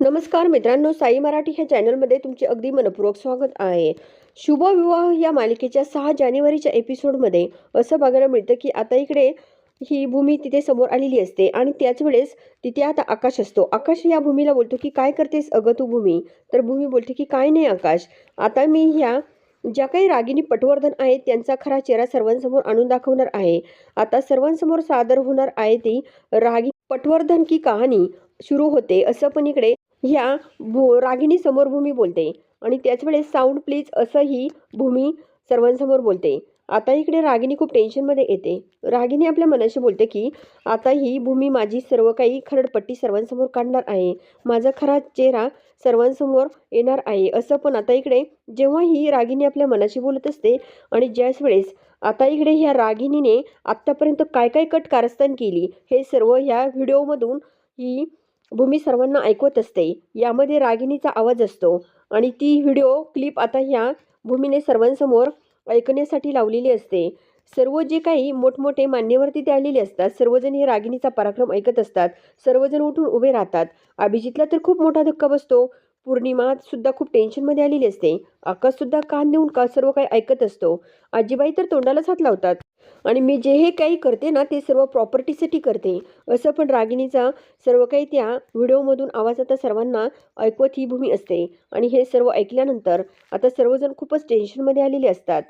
नमस्कार मित्रांनो साई मराठी ह्या चॅनलमध्ये तुमचे अगदी मनपूर्वक स्वागत आहे. शुभ विवाह या मालिकेच्या सहा जानेवारीच्या एपिसोडमध्ये असं बघायला मिळतं की आता इकडे ही भूमी तिथे समोर आलेली असते आणि त्याच वेळेस तिथे आता आकाश असतो. आकाश या भूमीला बोलतो की काय करतेस अगं तू भूमी? तर भूमी बोलते की काय नाही आकाश. आता मी ह्या ज्या काही रागिनी पटवर्धन आहेत त्यांचा खरा चेहरा सर्वांसमोर आणून दाखवणार आहे. आता सर्वांसमोर सादर होणार आहे ती रागी पटवर्धन की कहाणी सुरू होते. असं पण इकडे ह्या भू रागिणीसमोर भूमी बोलते आणि त्याच वेळेस साऊंड प्लीज असंही भूमी सर्वांसमोर बोलते. आता इकडे रागिनी खूप टेन्शनमध्ये येते. रागिणी आपल्या मनाशी बोलते की आता ही भूमी माझी सर्व काही खरडपट्टी सर्वांसमोर काढणार आहे. माझा खरा चेहरा सर्वांसमोर येणार आहे. असं पण आता इकडे जेव्हा ही रागिनी आपल्या मनाशी बोलत असते आणि ज्याच वेळेस आता इकडे ह्या रागिणीने आत्तापर्यंत काय काय कट कारस्थान केली हे सर्व ह्या व्हिडिओमधून ही भूमी सर्वांना ऐकवत असते. यामध्ये रागिणीचा आवाज असतो. आणि ती व्हिडिओ क्लिप आता ह्या भूमीने सर्वांसमोर ऐकण्यासाठी लावलेली असते. सर्व जे काही मोठमोठे मान्यवर तिथे आलेले असतात. सर्वजण हे रागिणीचा पराक्रम ऐकत असतात. सर्वजण उठून उभे राहतात. अभिजितला तर खूप मोठा धक्का बसतो. पौर्णिमा सुद्धा खूप टेन्शनमध्ये आलेली असते. आकाशसुद्धा कान देऊन का सर्व काही ऐकत असतो? आजीबाई तर तोंडालाच हात लावतात. आणि मी जे हे काही करते ना ते सर्व प्रॉपर्टीसाठी करते. असं पण रागिणीचा सर्व काही त्या व्हिडिओमधून आवाज आता सर्वांना ऐकवत ही भूमी असते. आणि हे सर्व ऐकल्यानंतर आता सर्वजण खूपच टेन्शनमध्ये आलेले असतात.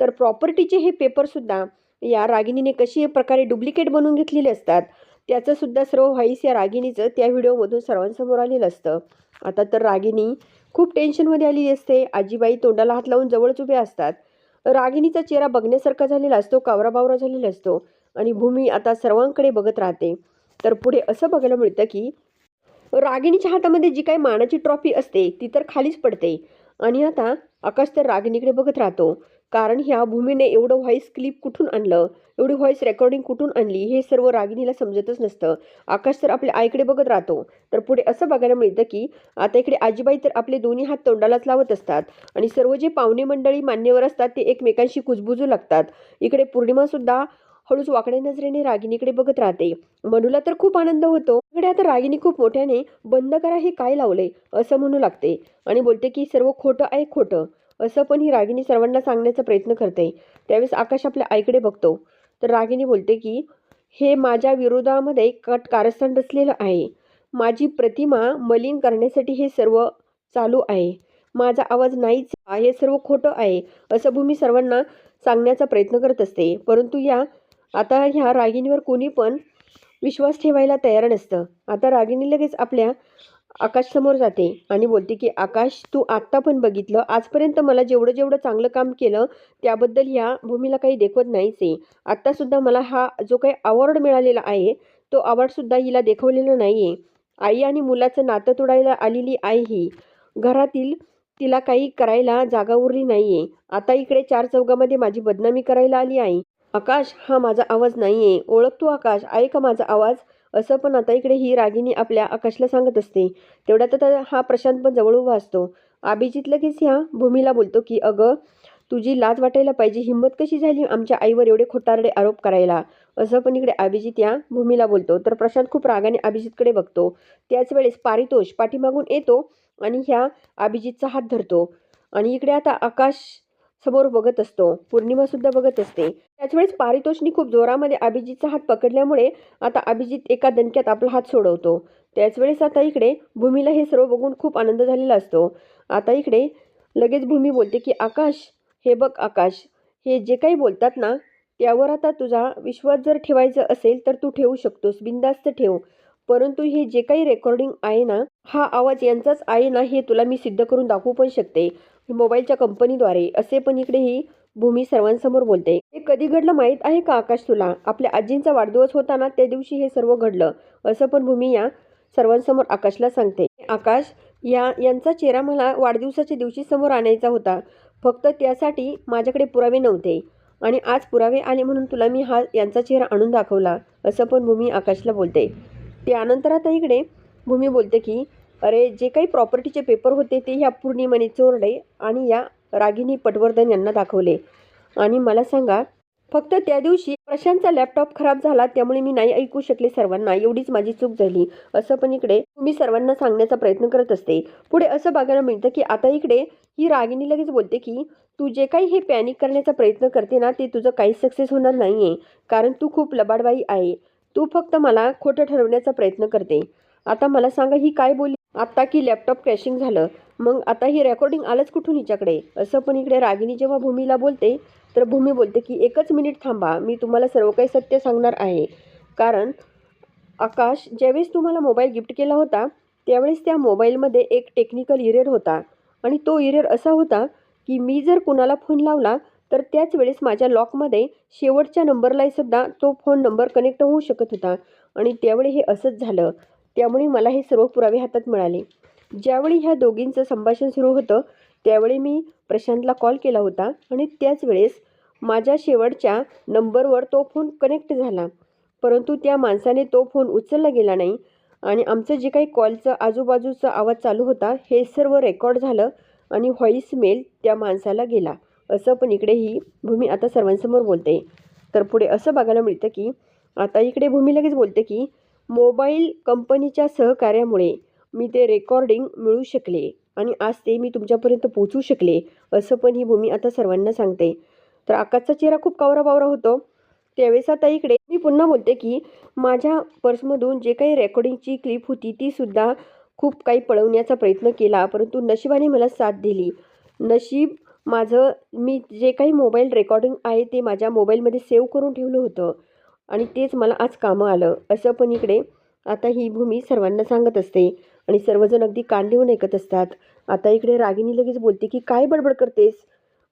तर प्रॉपर्टीचे हे पेपरसुद्धा या रागिणीने कशी प्रकारे डुप्लिकेट बनवून घेतलेले असतात त्याचंसुद्धा सर्व व्हाईस या रागिणीचं त्या व्हिडिओमधून सर्वांसमोर आलेलं असतं. आता तर रागिणी खूप टेन्शनमध्ये आलेली असते. आजीबाई तोंडाला हात लावून जवळच उभे असतात. रागिणीचा चेहरा बघण्यासारखा झालेला असतो कावराबावरा झालेला असतो आणि भूमी आता सर्वांकडे बघत राहते. तर पुढे असं बघायला मिळतं की रागिणीच्या हातामध्ये जी काही मानाची ट्रॉफी असते ती तर खालीच पडते. आणि आता आकाश तर रागिणीकडे बघत राहतो. कारण ह्या भूमीने एवढं व्हॉईस क्लिप कुठून आणलं? एवढी व्हॉईस रेकॉर्डिंग कुठून आणली? हे सर्व रागिणीला समजतच नसतं. आकाश तर आपल्या आईकडे बघत राहतो. तर पुढे असं बघायला मिळतं की आता इकडे आजीबाई तर आपले दोन्ही हात तोंडालाच लावत असतात. आणि सर्व जे पाहुणे मंडळी मान्यवर असतात ते एकमेकांशी कुजबुजू लागतात. इकडे पौर्णिमासुद्धा हळूच वाकड्या नजरेने रागिणीकडे बघत राहते. मनूला तर खूप आनंद होतो. इकडे आता रागिनी खूप मोठ्याने बंद करा हे काय लावले असं म्हणू लागते. आणि बोलते की सर्व खोटं आहे खोटं. असं पण ही रागिनी सर्वांना सांगण्याचा प्रयत्न करते. त्यावेळेस आकाश आपल्या आईकडे बघतो. तर रागिणी बोलते की हे माझ्या विरोधामध्ये कट कारस्थान रचलेलं आहे. माझी प्रतिमा मलिन करण्यासाठी हे सर्व चालू आहे. माझा आवाज नाहीच हे सर्व खोटं आहे असं भूमी सर्वांना सांगण्याचा प्रयत्न करत असते. परंतु या आता ह्या रागिणीवर कोणी पण विश्वास ठेवायला तयार नसतं. आता रागिनी लगेच आपल्या आकाश समोर जाते आणि बोलते की आकाश तू आत्ता पण बघितलं. आजपर्यंत मला जेवढं जेवढं चांगलं काम केलं त्याबद्दल ह्या भूमीला काही देखवत नाहीच आहे. आत्तासुद्धा मला हा जो काही अवॉर्ड मिळालेला आहे तो अवॉर्डसुद्धा हिला देखवलेला नाही आहे आई आणि मुलाचं नातं तोडायला आलेली आई ही घरातील तिला काही करायला जागा उरली नाही आहे आता इकडे चार चौघामध्ये माझी बदनामी करायला आली आहे. आकाश हा माझा आवाज नाही आहे ओळखतो आकाश. ऐक माझा आवाज? असं पण आता इकडे ही रागिनी आपल्या आकाशला सांगत असते. तेवढ्यात तर हा प्रशांत पण जवळ उभा असतो. अभिजित लगेच ह्या भूमीला बोलतो की अगं तुझी लाज वाटायला पाहिजे. हिंमत कशी झाली आमच्या आईवर एवढे खोटारडे आरोप करायला? असं पण इकडे अभिजित या भूमीला बोलतो. तर प्रशांत खूप रागाने अभिजितकडे बघतो. त्याच वेळेस पारितोष पाठीमागून येतो आणि ह्या अभिजितचा हात धरतो. आणि इकडे आता आकाश समोर बघत असतो. पौर्णिमासुद्धा बघत असते. त्याचवेळेस पारितोषनी खूप जोरामध्ये अभिजितचा हात पकडल्यामुळे आता अभिजित एका दणक्यात आपला हात सोडवतो. त्याचवेळेस आता इकडे भूमीला हे सर्व बघून खूप आनंद झालेला असतो. आता इकडे लगेच भूमी बोलते की आकाश हे बघ आकाश हे जे काही बोलतात ना त्यावर आता तुझा विश्वास जर ठेवायचा असेल तर तू ठेवू शकतोस बिंदास्त ठेव. परंतु हे जे काही रेकॉर्डिंग आहे ना हा आवाज यांचाच आहे ना हे तुला मी सिद्ध करून दाखवू पण शकते. मोबाईलच्या कंपनीद्वारे असे पण इकडे ही भूमी सर्वांसमोर बोलते. हे कधी घडलं माहीत आहे का आकाश तुला? आपल्या आजींचा वाढदिवस होताना त्या दिवशी हे सर्व घडलं असं पण भूमी या सर्वांसमोर आकाशला सांगते. आकाश या यांचा चेहरा मला वाढदिवसाच्या दिवशी समोर आणायचा होता. फक्त त्यासाठी माझ्याकडे पुरावे नव्हते. आणि आज पुरावे आले म्हणून तुला मी हा यांचा चेहरा आणून दाखवला असं पण भूमी आकाशला बोलते. त्यानंतर आता इकडे भूमी बोलते की अरे जे काही प्रॉपर्टीचे पेपर होते ते ह्या पूर्णिमाने चोरले आणि या रागिनी पटवर्धन यांना दाखवले. आणि मला सांगा फक्त त्या दिवशी प्रशांतचा लॅपटॉप खराब झाला त्यामुळे मी नाही ऐकू शकले सर्वांना. एवढीच माझी चूक झाली. असं पण इकडे मी सर्वांना सांगण्याचा प्रयत्न करत असते. पुढे असं बघायला मिळतं की आता इकडे ही रागिनी लगेच बोलते की तू जे काही हे पॅनिक करण्याचा प्रयत्न करते ना ते तुझं काही सक्सेस होणार नाही आहे कारण तू खूप लबाडबाई आहे. तू फक्त मला खोटं ठरवण्याचा प्रयत्न करते. आता मला सांगा ही काय बोली आत्ता की लॅपटॉप क्रॅशिंग झालं. मग आता ही रेकॉर्डिंग आलंच कुठून हिच्याकडे? असं पण इकडे रागिनी जेव्हा भूमीला बोलते तर भूमी बोलते की एकच मिनिट थांबा मी तुम्हाला सर्व काही सत्य सांगणार आहे. कारण आकाश ज्यावेळेस तुम्हाला मोबाईल गिफ्ट केला होता त्यावेळेस त्या मोबाईलमध्ये एक टेक्निकल इरेर होता. आणि तो इरेर असा होता की मी जर कुणाला फोन लावला तर त्याच वेळेस माझ्या लॉकमध्ये शेवटच्या नंबरलाही सुद्धा तो फोन नंबर कनेक्ट होऊ शकत होता. आणि त्यावेळी हे असंच झालं. त्यामुळे मला हे सर्व पुरावे हातात मिळाले. ज्यावेळी ह्या दोघींचं संभाषण सुरू होतं त्यावेळी मी प्रशांतला कॉल केला होता आणि त्याच वेळेस माझ्या शेवटच्या नंबरवर तो फोन कनेक्ट झाला. परंतु त्या माणसाने तो फोन उचलला गेला नाही आणि आमचं जे काही कॉलचं आजूबाजूचा आवाज चालू होता हे सर्व रेकॉर्ड झालं आणि व्हॉईस मेल त्या माणसाला गेला. असं पण इकडे ही भूमी आता सर्वांसमोर बोलते. तर पुढे असं बघायला मिळतं की आता इकडे भूमी लगेच बोलते की मोबाईल कंपनीच्या सहकार्यामुळे मी ते रेकॉर्डिंग मिळू शकले आणि आज ते मी तुमच्यापर्यंत पोचू शकले असं पण ही भूमी आता सर्वांना सांगते. तर आकाशचा चेहरा खूप कावराबावरा होतो. त्यावेळेस आता इकडे मी पुन्हा बोलते की माझ्या पर्समधून जे काही रेकॉर्डिंगची क्लिप होती ती सुद्धा खूप काही पळवण्याचा प्रयत्न केला परंतु नशिबाने मला साथ दिली. नशीब माझं मी जे काही मोबाईल रेकॉर्डिंग आहे ते माझ्या मोबाईलमध्ये सेव्ह करून ठेवलं होतं. आणि तेच मला आज कामं आलं. असं पण इकडे आता ही भूमी सर्वांना सांगत असते आणि सर्वजण अगदी कान देऊन ऐकत असतात. आता इकडे रागिनी लगेच बोलते की काय बडबड करतेस?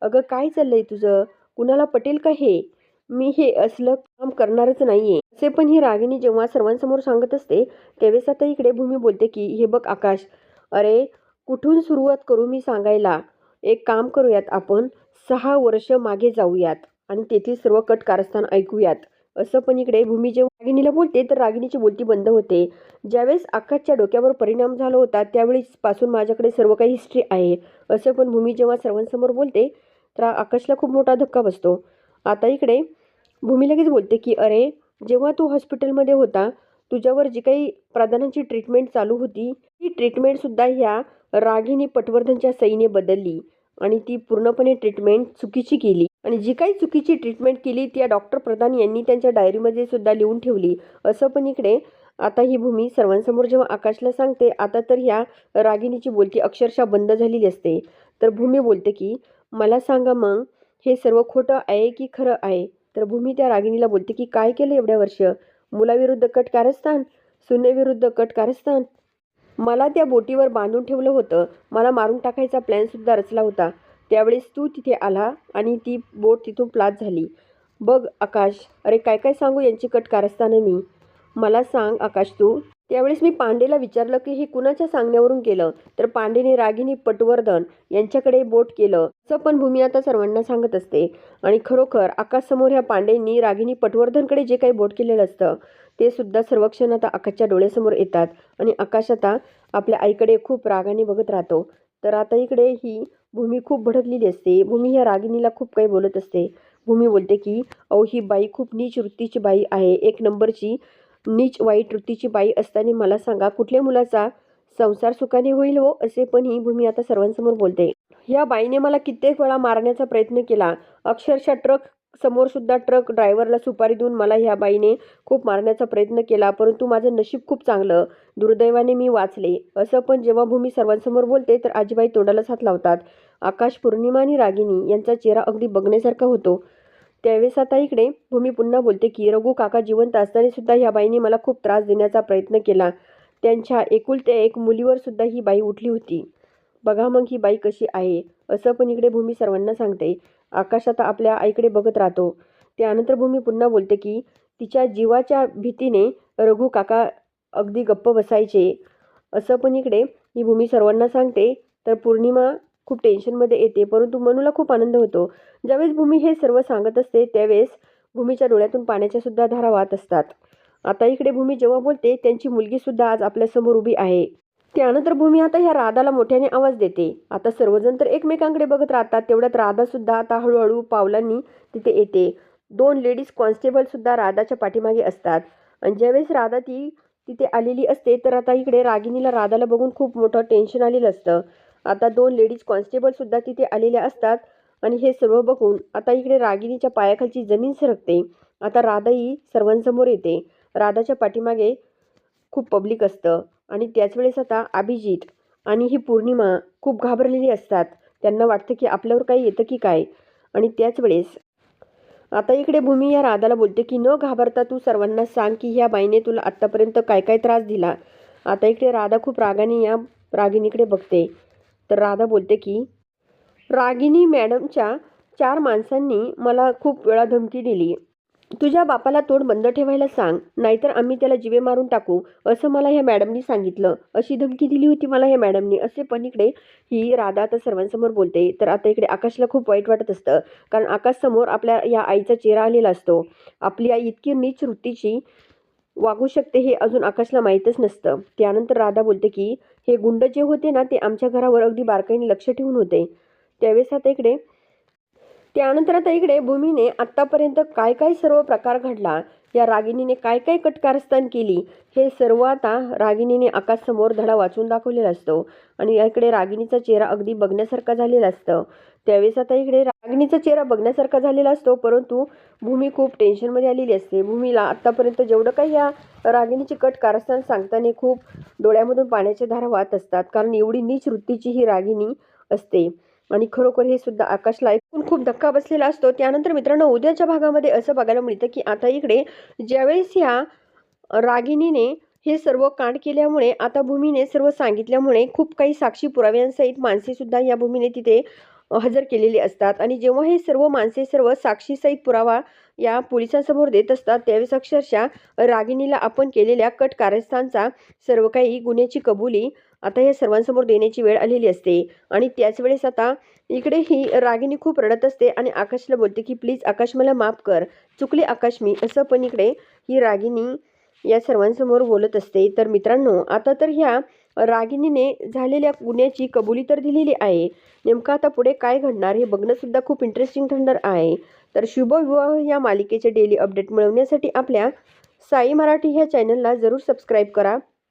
अगं काय चाललंय तुझं? कुणाला पटेल का हे? मी हे असलं काम करणारच नाही आहे असे पण ही रागिनी जेव्हा सर्वांसमोर सांगत असते त्यावेळेस आता इकडे भूमी बोलते की हे बघ आकाश अरे कुठून सुरुवात करू मी सांगायला? एक काम करूयात आपण सहा वर्ष मागे जाऊयात आणि तेथील सर्व कट कारस्थान ऐकूयात. असं पण इकडे भूमी जेव्हा रागिणीला बोलते तर रागिणीची बोलती बंद होते. ज्यावेळेस आकाशच्या डोक्यावर परिणाम झाला होता त्यावेळेस पासून माझ्याकडे सर्व काही हिस्ट्री आहे असं पण भूमी जेव्हा सर्वांसमोर बोलते तर आकाशला खूप मोठा धक्का बसतो. आता इकडे भूमी लगेच बोलते की अरे जेव्हा तू हॉस्पिटलमध्ये होता तुझ्यावर जी काही प्रधानांची ट्रीटमेंट चालू होती ती ट्रीटमेंटसुद्धा ह्या रागिनी पटवर्धनच्या सईने बदलली आणि ती पूर्णपणे ट्रीटमेंट चुकीची केली. आणि जी काही चुकीची ट्रीटमेंट केली त्या डॉक्टर प्रधान यांनी त्यांच्या डायरीमध्ये सुद्धा लिहून ठेवली. असं पण इकडे आता ही भूमी सर्वांसमोर जेव्हा आकाशला सांगते आता तर ह्या रागिणीची बोलती अक्षरशः बंद झालेली असते. तर भूमी बोलते की मला सांगा मग हे सर्व खोटं आहे की खरं आहे? तर भूमी त्या रागिणीला बोलते की काय केलं एवढ्या वर्ष? मुलाविरुद्ध कट कारस्थान? सुनेविरुद्ध कट कारस्थान? मला त्या बोटीवर बांधून ठेवलं होतं. मला मारून टाकायचा प्लॅनसुद्धा रचला होता. त्यावेळेस तू तिथे आला आणि ती बोट तिथून प्लात झाली. बघ आकाश अरे काय काय सांगू यांची कट कारस्थानं मी? मला सांग आकाश तू. त्यावेळेस मी पांडेला विचारलं की हे कुणाच्या सांगण्यावरून केलं? तर पांडेने रागिनी पटवर्धन यांच्याकडे बोट केलं. असं पण भूमी आता सर्वांना सांगत असते. आणि खरोखर आकाशसमोर ह्या पांडेंनी रागिनी पटवर्धनकडे जे काही बोट केलेलं असतं ते सुद्धा सर्वक्षण आता आकाशच्या डोळ्यासमोर येतात. आणि आकाश आता आपल्या आईकडे खूप रागाने बघत राहतो. तर आता इकडे ही भूमी खूप भडकलेली असते. भूमी ह्या रागिणीला खूप काही बोलत असते. भूमी बोलते की अहो ही बाई खूप नीच वृत्तीची बाई आहे. एक नंबरची नीच वाईट वृत्तीची बाई असताना मला सांगा कुठल्या मुलाचा संसार सुखाने होईल हो? असे पण ही भूमी आता सर्वांसमोर बोलते. या बाईने मला कित्येक वेळा मारण्याचा प्रयत्न केला. अक्षरशः ट्रक समोर सुद्धा ट्रक ड्रायव्हरला सुपारी देऊन मला ह्या बाईने खूप मारण्याचा प्रयत्न केला परंतु माझं नशीब खूप चांगलं. दुर्दैवाने मी वाचले. असं पण जेव्हा भूमी सर्वांसमोर बोलते तर आजीबाई तोंडाला साथ लावतात. आकाश पौर्णिमा आणि रागिनी यांचा चेहरा अगदी बघण्यासारखा होतो. त्यावेळेस आता इकडे भूमी पुन्हा बोलते की रघु काका जिवंत असताना सुद्धा ह्या बाईने मला खूप त्रास देण्याचा प्रयत्न केला. त्यांच्या एकुलत्या एक मुलीवर सुद्धा ही बाई उठली होती. बघा मग ही बाई कशी आहे. असं पण इकडे भूमी सर्वांना सांगते. आकाशात आपल्या आईकडे बघत राहतो. त्यानंतर भूमी पुन्हा बोलते की तिच्या जीवाच्या भीतीने रघु काका अगदी गप्प बसायचे. असं पण इकडे ही भूमी सर्वांना सांगते. तर पौर्णिमा खूप टेन्शनमध्ये येते. परंतु मनूला खूप आनंद होतो. ज्यावेळेस भूमी हे सर्व सांगत असते त्यावेळेस भूमीच्या डोळ्यातून पाण्याच्या सुद्धा धारा वाहत असतात. आता इकडे भूमी जेव्हा बोलते त्यांची मुलगीसुद्धा आज आपल्यासमोर उभी आहे. त्यानंतर भूमी आता ह्या राधाला मोठ्याने आवाज देते. आता सर्वजण तर एकमेकांकडे बघत राहतात. तेवढ्यात राधा सुद्धा आता हळूहळू पावलांनी तिथे येते. दोन लेडीज कॉन्स्टेबलसुद्धा राधाच्या पाठीमागे असतात. आणि ज्यावेळेस राधा ती तिथे आलेली असते तर आता इकडे रागिनीला राधाला बघून खूप मोठं टेन्शन आलेलं असतं. आता दोन लेडीज कॉन्स्टेबलसुद्धा तिथे आलेल्या असतात. आणि हे सर्व बघून आता इकडे रागिनीच्या पायाखालची जमीन सरकते. आता राधाही सर्वांसमोर येते. राधाच्या पाठीमागे खूप पब्लिक असतं. आणि त्याच वेळेस आता अभिजित आणि ही पौर्णिमा खूप घाबरलेली असतात. त्यांना वाटतं की आपल्यावर काही येतं की काय? आणि त्याच वेळेस आता इकडे भूमी या राधाला बोलते की न घाबरता तू सर्वांना सांग की ह्या बाईने तुला आत्तापर्यंत काय काय त्रास दिला. आता इकडे राधा खूप रागाने या रागिणीकडे बघते. तर राधा बोलते की रागिनी मॅडमच्या चार माणसांनी मला खूप वेळा धमकी दिली. तुझ्या बापाला तोड बंद ठेवायला सांग नाहीतर आम्ही त्याला जिवे मारून टाकू असं मला ह्या मॅडमनी सांगितलं. अशी धमकी दिली होती मला ह्या मॅडमनी. असे पण इकडे ही राधा आता सर्वांसमोर बोलते. तर आता इकडे आकाशला खूप वाईट वाटत असतं कारण आकाशसमोर आपल्या या आईचा चेहरा आलेला असतो. आपली आई इतकी नीच वृत्तीची वागू शकते हे अजून आकाशला माहीतच नसतं. त्यानंतर राधा बोलते की हे गुंड जे होते ना ते आमच्या घरावर अगदी बारकाईने लक्ष ठेवून होते. त्यावेळेस आता इकडे त्यानंतर आता इकडे भूमीने आत्तापर्यंत काय काय सर्व प्रकार घडला या रागिणीने काय काय कटकारस्थान केली हे सर्व आता रागिणीने आकाशसमोर धडा वाचून दाखवलेला असतो. आणि इकडे रागिणीचा चेहरा अगदी बघण्यासारखा झालेला असतं. त्यावेळेस आता इकडे रागिणीचा चेहरा बघण्यासारखा झालेला असतो परंतु भूमी खूप टेन्शनमध्ये आलेली असते. भूमीला आत्तापर्यंत जेवढं काही या रागिणीचे कट कारस्थान सांगताना खूप डोळ्यामधून पाण्याच्या धारा वाहत असतात कारण एवढी नीच वृत्तीची ही रागिणी असते. आणि खरोखर हे सुद्धा आकाशला ऐकून खूप धक्का बसलेला असतो. त्यानंतर मित्रांनो उद्याच्या भागामध्ये असं बघायला मिळतं की आता इकडे ज्यावेळेस ह्या रागिणीने हे सर्व कांड केल्यामुळे आता भूमीने सर्व सांगितल्यामुळे खूप काही साक्षी पुराव्यांसहित माणसेसुद्धा या भूमीने तिथे हजर केलेली असतात. आणि जेव्हा हे सर्व माणसे सर्व साक्षीसहित पुरावा या पोलिसांसमोर देत असतात त्यावेळेस अक्षरशः रागिणीला आपण केलेल्या कट कारस्थानचा सर्व काही गुन्ह्याची कबुली आता या सर्वांसमोर देण्याची वेळ आलेली असते. आणि त्याच वेळेस आता इकडे ही रागिनी खूप रडत असते आणि आकाशला बोलते की प्लीज आकाश मला माफ कर. चुकले आकाश मी. असं पण इकडे ही रागिनी या सर्वांसमोर बोलत असते. तर मित्रांनो आता तर ह्या रागिनीने झालेल्या गुन्ह्याची कबुली तर दिलेली आहे. नेमकं आता पुढे काय घडणार हे बघणंसुद्धा खूप इंटरेस्टिंग ठरणार आहे. तर शुभविवाह या मालिकेचे डेली अपडेट मिळवण्यासाठी आपल्या साई मराठी ह्या चॅनलला जरूर सबस्क्राईब करा.